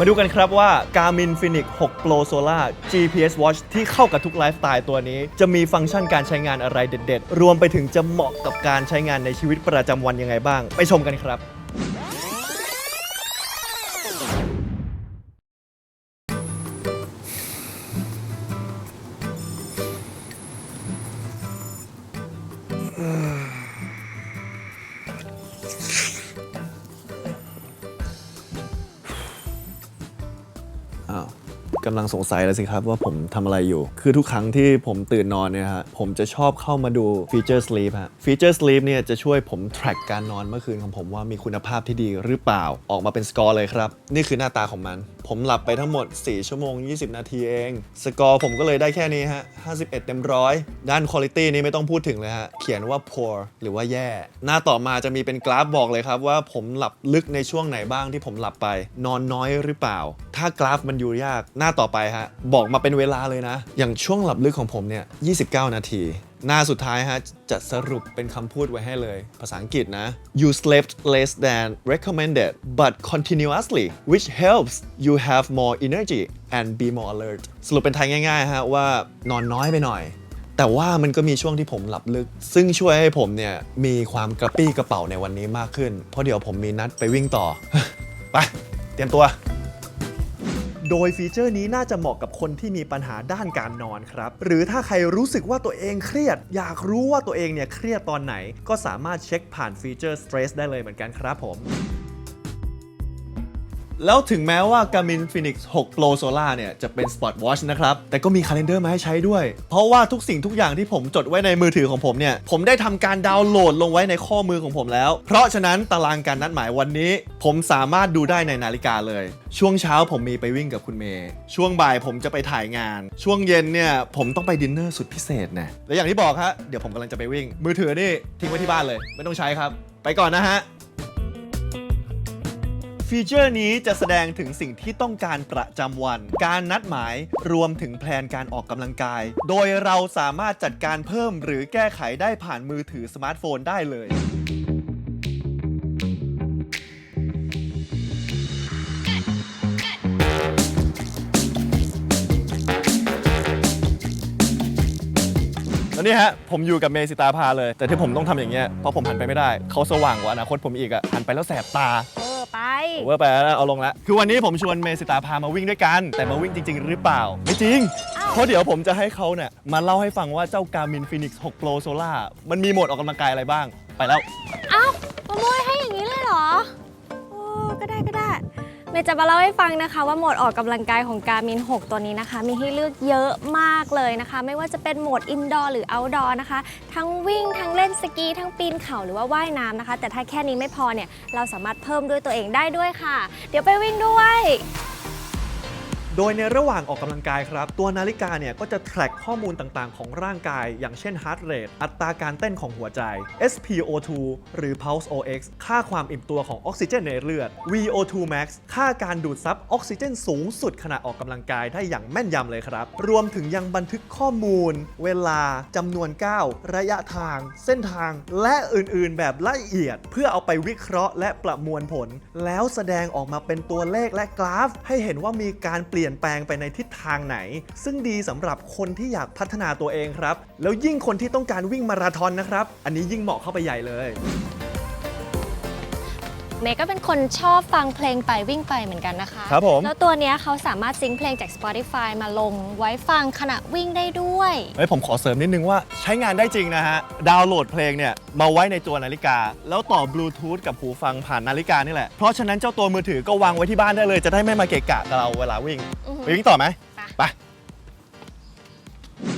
มาดูกันครับว่า Garmin Fenix 6 Pro Solar GPS Watch ที่เข้ากับทุกไลฟ์สไตล์ตัวนี้ จะมีฟังก์ชันการใช้งานอะไรเด็ด ๆ รวมไปถึงจะเหมาะกับการใช้งานในชีวิตประจำวันยังไงบ้าง ไปชมกันครับำลังสงสัยแล้วสิครับว่าผมทำอะไรอยู่ คือทุกครั้งที่ผมตื่นนอนเนี่ยฮะผมจะชอบเข้ามาดูฟีเจอร์ sleep ฮะฟีเจอร์ sleep เนี่ยจะช่วยผม track การนอนเมื่อคืนของผมว่ามีคุณภาพที่ดีหรือเปล่าออกมาเป็นสกอร์เลยครับ นี่คือหน้าตาของมัน ผมหลับไปทั้งหมด 4 ชั่วโมง 20 นาทีเอง สกอร์ผมก็เลยได้แค่นี้ฮะ 51 เต็มร้อยด้านคุณภาพนี่ไม่ต้องพูดถึงเลยฮะ เขียนว่า poor หรือว่าแย่ หน้าต่อมาจะมีเป็นกราฟบอกเลยครับว่าผมหลับลึกในช่วงไหนบ้างที่ผมหลับไป นอนน้อยหรือเปล่า ถ้ากราฟมันอยู่ยาก หน้าต่อไปฮะบอกมาเป็นเวลาเลยนะ อย่างช่วงหลับลึกของผมเนี่ย 29 นาที หน้าสุดท้ายฮะจะสรุปเป็นคำพูดไว้ให้เลย ภาษาอังกฤษนะ you slept less than recommended but continuously which helps you have more energy and be more alert สรุปเป็นไทยง่ายๆฮะว่านอนน้อยไปหน่อย แต่ว่ามันก็มีช่วงที่ผมหลับลึก ซึ่งช่วยให้ผมเนี่ยมีความกระปี้กระเป๋าในวันนี้มากขึ้น เพราะเดี๋ยวผมมีนัดไปวิ่งต่อ ไป เตรียมตัว โดยฟีเจอร์นี้น่าจะเหมาะกับคนที่มีปัญหาด้านการนอนครับ หรือถ้าใครรู้สึกว่าตัวเองเครียด อยากรู้ว่าตัวเองเนี่ยเครียดตอนไหน ก็สามารถเช็คผ่านฟีเจอร์ Stress ได้เลยเหมือนกันครับผม แล้วถึงแม้ว่า Garmin Phoenix 6 Pro Solar เนี่ย จะเป็น Spot Watch นะครับ แต่ก็มีคาล endar มาให้ใช้ด้วย เพราะว่าทุกสิ่งทุกอย่างที่ผมจดไว้ในมือถือของผมเนี่ย ผมได้ทำการดาวน์โหลดลงไว้ในข้อมือของผมแล้ว เพราะฉะนั้นตารางการนัดหมายวันนี้ ผมสามารถดูได้ในนาฬิกาเลย ช่วงเช้าผมมีไปวิ่งกับคุณเมย์ช่วงบ่ายผมจะไปถ่ายงาน ช่วงเย็นเนี่ยผมต้องไปดินเนอร์สุดพิเศษนะและอย่างที่บอกฮะเดี๋ยวผมกำลังจะไปวิ่ง มือถือนี่ทิ้งไว้ที่บ้านเลย ไม่ต้องใช้ครับ ไปก่อนนะฮะ ฟีเจอร์นี้จะแสดงถึงสิ่งที่ต้องการประจำวัน การนัดหมายรวมถึงแพลนการออกกำลังกาย โดยเราสามารถจัดการเพิ่มหรือแก้ไขได้ผ่านมือถือสมาร์ทโฟนได้เลยแล้วนี่ฮะ ผมอยู่กับเมสิตาพาเลย แต่ที่ผมต้องทำอย่างเงี้ยเพราะผมหันไปไม่ได้ เขาสว่างกว่าอนาคตผมอีกอะหันไปแล้วแสบตา เออไปเวอร์ไปแล้วเอาลงแล้วคือวันนี้ผมชวนเมสิตาพามาวิ่งด้วยกัน แต่มาวิ่งจริง ๆ หรือเปล่า ไม่จริง อ้าว เพราะเดี๋ยวผมจะให้เขาเนี่ยมาเล่าให้ฟังว่าเจ้า Garmin Phoenix 6 Pro Solar มันมีโหมดออกกำลังกายอะไรบ้างไปแล้ว เอ้ามาโมยให้อย่างนี้เลยเหรอ โอ้ก็ได้ก็ได้ เมย์จะมาเล่าให้ฟังนะคะว่าโหมดออกกำลังกายของ Garmin 6ตัวนี้นะคะ มีให้เลือกเยอะมากเลยนะคะ ไม่ว่าจะเป็นโหมด indoor หรือ outdoor นะคะ ทั้งวิ่ง ทั้งเล่นสกี ทั้งปีนเขาหรือว่าว่ายน้ำนะคะ แต่ถ้าแค่นี้ไม่พอเนี่ย เราสามารถเพิ่มด้วยตัวเองได้ด้วยค่ะ เดี๋ยวไปวิ่งด้วย โดยในระหว่างออกกำลังกายครับ ตัวนาฬิกาเนี่ยก็จะ track ข้อมูลต่างๆ ของร่างกาย อย่างเช่น heart rate อัตราการเต้นของหัวใจ SpO2 หรือ pulse ox ค่าความอิ่มตัวของออกซิเจนในเลือด VO2 max ค่าการดูดซับออกซิเจนสูงสุดขณะออกกำลังกายได้อย่างแม่นยำเลยครับ รวมถึงยังบันทึกข้อมูล เวลาจำนวนก้าวระยะทาง เส้นทาง และอื่นๆ แบบละเอียด เพื่อเอาไปวิเคราะห์และประมวลผล แล้วแสดงออกมาเป็นตัวเลขและกราฟ ให้เห็นว่ามีการเปลี่ยนี่ยนแปลงไปในทิศทางไหน ซึ่งดีสำหรับคนที่อยากพัฒนาตัวเองครับ แล้วยิ่งคนที่ต้องการวิ่งมาราธอนนะครับ อันนี้ยิ่งเหมาะเข้าไปใหญ่เลย เมย์ก็เป็นคนชอบฟังเพลงไปวิ่งไปเหมือนกันนะคะ ครับผม แล้วตัวเนี้ยเขาสามารถซิงค์เพลงจาก Spotify มาลงไว้ฟังขณะวิ่งได้ด้วย เฮ้ยผมขอเสริมนิดนึงว่าใช้งานได้จริงนะฮะ ดาวน์โหลดเพลงเนี่ย มาไว้ในตัวนาฬิกา แล้วต่อบลูทูธกับหูฟังผ่านนาฬิกานี่แหละ เพราะฉะนั้นเจ้าตัวมือถือก็วางไว้ที่บ้านได้เลย จะได้ไม่มาเกะกะกับเราเวลาวิ่งอือหือ ไปวิ่งต่อไหม ไปไป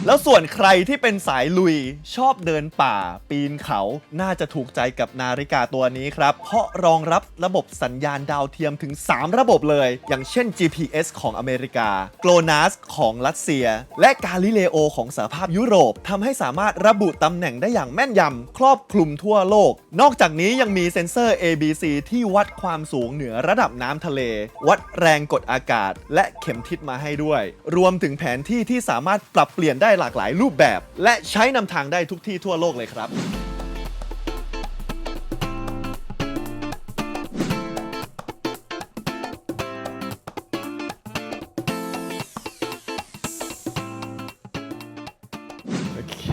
แล้วส่วนใครที่เป็นสายลุยชอบเดินป่า ปีนเขา น่าจะถูกใจกับนาฬิกาตัวนี้ครับ เพราะรองรับระบบสัญญาณดาวเทียมถึง 3 ระบบเลย อย่างเช่น GPS ของอเมริกา GLONASS ของรัสเซีย และกาลิเลโอของสหภาพยุโรปทำให้สามารถระบุตำแหน่งได้อย่างแม่นยำ ครอบคลุมทั่วโลก นอกจากนี้ยังมีเซ็นเซอร์ ABC ที่วัดความสูงเหนือระดับน้ำทะเล วัดแรงกดอากาศ และเข็มทิศมาให้ด้วย รวมถึงแผนที่ที่สามารถปรับเปลี่ยนได้ได้หลากหลายรูปแบบ และใช้นำทางได้ทุกที่ทั่วโลกเลยครับ โอเค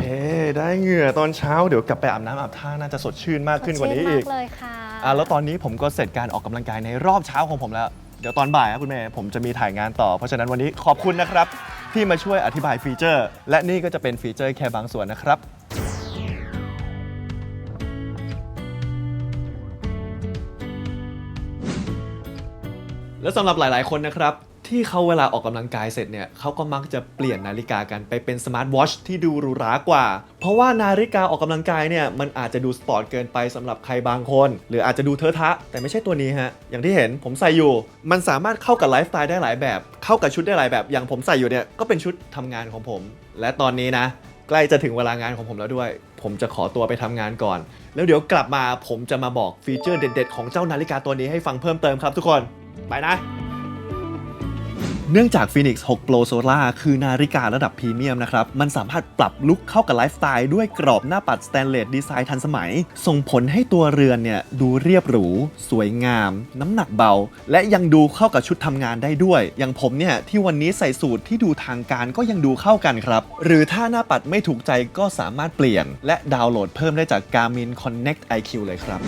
ได้เหงื่อตอนเช้าเดี๋ยวกลับไปอาบน้ำอาบท่าน่าจะสดชื่นมากขึ้นกว่านี้อีกเลยค่ะอ่าแล้วตอนนี้ผมก็เสร็จการออกกำลังกายในรอบเช้าของผมแล้ว เดี๋ยวตอนบ่ายครับคุณแม่ผมจะมีถ่ายงานต่อ เพราะฉะนั้นวันนี้ขอบคุณนะครับ ที่มาช่วยอธิบายฟีเจอร์ และนี่ก็จะเป็นฟีเจอร์แค่บางส่วนนะครับ และสำหรับหลาย ๆ คนนะครับ ที่เขาเวลาออกกำลังกายเสร็จเนี่ยเขาก็มักจะเปลี่ยนนาฬิกากันไปเป็นสมาร์ทวอชที่ดูหรูหรากว่า เพราะว่านาฬิกาออกกำลังกายเนี่ยมันอาจจะดูสปอร์ตเกินไปสำหรับใครบางคน หรืออาจจะดูเทอะทะ แต่ไม่ใช่ตัวนี้ฮะ อย่างที่เห็นผมใส่อยู่ มันสามารถเข้ากับไลฟ์สไตล์ได้หลายแบบ เข้ากับชุดได้หลายแบบ อย่างผมใส่อยู่เนี่ยก็เป็นชุดทำงานของผม และตอนนี้นะ ใกล้จะถึงเวลางานของผมแล้วด้วย ผมจะขอตัวไปทำงานก่อน แล้วเดี๋ยวกลับมาผมจะมาบอกฟีเจอร์เด็ด ๆ ของเจ้านาฬิกาตัวนี้ให้ฟังเพิ่มเติมครับทุกคน ไปนะ เนื่องจาก Phoenix 6 Pro Solar คือนาฬิการะดับพรีเมียมนะครับ มันสามารถปรับลุคเข้ากับไลฟ์สไตล์ด้วยกรอบหน้าปัดสแตนเลสดีไซน์ทันสมัย ส่งผลให้ตัวเรือนเนี่ยดูเรียบหรู สวยงาม น้ำหนักเบา และยังดูเข้ากับชุดทำงานได้ด้วย อย่างผมเนี่ยที่วันนี้ใส่สูตรที่ดูทางการก็ยังดูเข้ากันครับ หรือถ้าหน้าปัดไม่ถูกใจก็สามารถเปลี่ยน และดาวน์โหลดเพิ่มได้จาก Garmin Connect IQ เลยครับ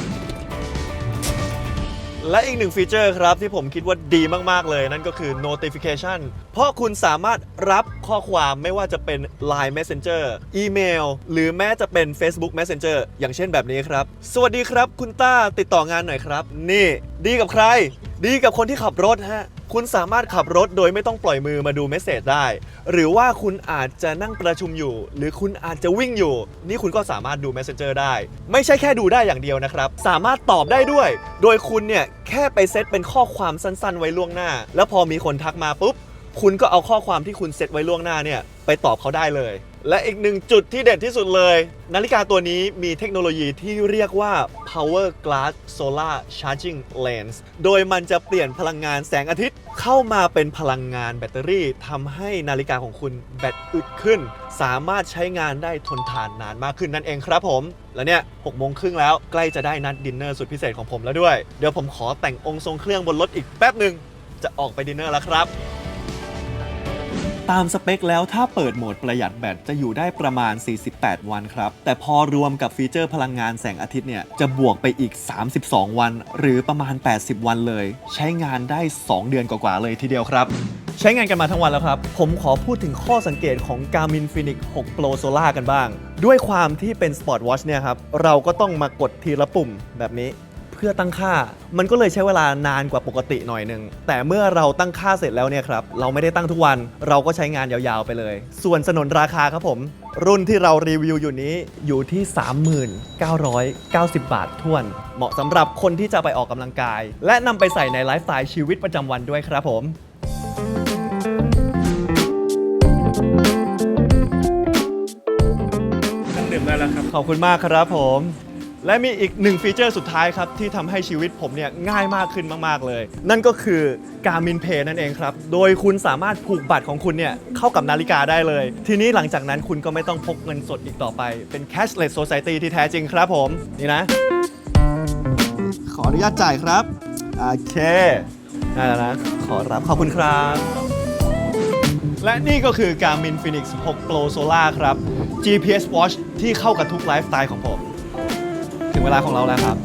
และอีกหนึ่งฟีเจอร์ครับที่ผมคิดว่าดีมาก ๆ เลย นั่นก็คือ notification เพราะคุณสามารถรับข้อความไม่ว่าจะเป็น Line Messenger อีเมล หรือแม้จะเป็น Facebook Messenger อย่างเช่นแบบนี้ครับ สวัสดีครับ คุณต้าติดต่องานหน่อยครับ นี่ ดีกับใคร ดีกับคนที่ขับรถฮะ คุณสามารถขับรถโดยไม่ต้องปล่อยมือมาดูเมสเซจได้ หรือว่าคุณอาจจะนั่งประชุมอยู่ หรือคุณอาจจะวิ่งอยู่ นี่คุณก็สามารถดู Messenger ได้ ไม่ใช่แค่ดูได้อย่างเดียวนะครับ สามารถตอบได้ด้วย โดยคุณเนี่ยแค่ไปเซตเป็นข้อความสั้นๆ ไว้ล่วงหน้า แล้วพอมีคนทักมาปุ๊บ คุณก็เอาข้อความที่คุณเซตไว้ล่วงหน้าเนี่ยไปตอบเขาได้เลย และอีกหนึ่งจุดที่เด็ดที่สุดเลย นาฬิกาตัวนี้มีเทคโนโลยีที่เรียกว่า Power Glass Solar Charging Lens โดยมันจะเปลี่ยนพลังงานแสงอาทิตย์ เข้ามาเป็นพลังงานแบตเตอรี่ทำให้นาฬิกาของคุณแบตอึดขึ้น สามารถใช้งานได้ทนทานนานมากขึ้นนั่นเองครับผม แล้วเนี่ย6โมงครึ่งแล้วใกล้จะได้นัดดินเนอร์สุดพิเศษของผมแล้วด้วย เดี๋ยวผมขอแต่งองค์ทรงเครื่องบนรถอีกแป๊บหนึ่งจะออกไปดินเนอร์แล้วครับ ตามสเปคแล้วถ้าเปิดโหมดประหยัดแบตจะอยู่ได้ประมาณ 48 วันครับ แต่พอรวมกับฟีเจอร์พลังงานแสงอาทิตย์เนี่ย จะบวกไปอีก 32 วัน หรือประมาณ 80 วันเลย ใช้งานได้ 2 เดือนกว่าๆเลยทีเดียวครับ ใช้งานกันมาทั้งวันแล้วครับ ผมขอพูดถึงข้อสังเกตของ Garmin Fenix 6 Pro Solar กันบ้าง ด้วยความที่เป็น Sport Watch เนี่ยครับเราก็ต้องมากดทีละปุ่มแบบนี้ พื่อตั้งค่า มันก็เลยใช้เวลานานกว่าปกติหน่อยหนึ่งแต่เมื่อเราตั้งค่าเสร็จแล้วเนี่ยครับ เราไม่ได้ตั้งทุกวัน เราก็ใช้งานยาวๆไปเลย ส่วนสนนราคาครับผม รุ่นที่เรารีวิวอยู่นี้อยู่ที่ 3990 บาททวน เหมาะสำหรับคนที่จะไปออกกำลังกาย และนำไปใส่ในไลฟ์สไตล์ชีวิตประจำวันด้วยครับผมเครื่องดื่มได้แล้วครับ ขอบคุณมากครับผม และมีอีกหนึ่งฟีเจอร์สุดท้ายครับ ที่ทำให้ชีวิตผมเนี่ยง่ายมากขึ้นมากๆเลย นั่นก็คือ Garmin Pay นั่นเองครับ โดยคุณสามารถผูกบัตรของคุณเนี่ยเข้ากับนาฬิกาได้เลย ทีนี้หลังจากนั้นคุณก็ไม่ต้องพกเงินสดอีกต่อไป เป็น cashless society ที่แท้จริงครับผม นี่นะ ขออนุญาตจ่ายครับ โอเคได้แล้วนะ ขอรับขอบคุณครับ และนี่ก็คือ Garmin Phoenix 6 Pro Solar ครับ GPS Watch ที่เข้ากับทุกไลฟ์สไตล์ของผม ถึงเวลาของเราแล้วครับ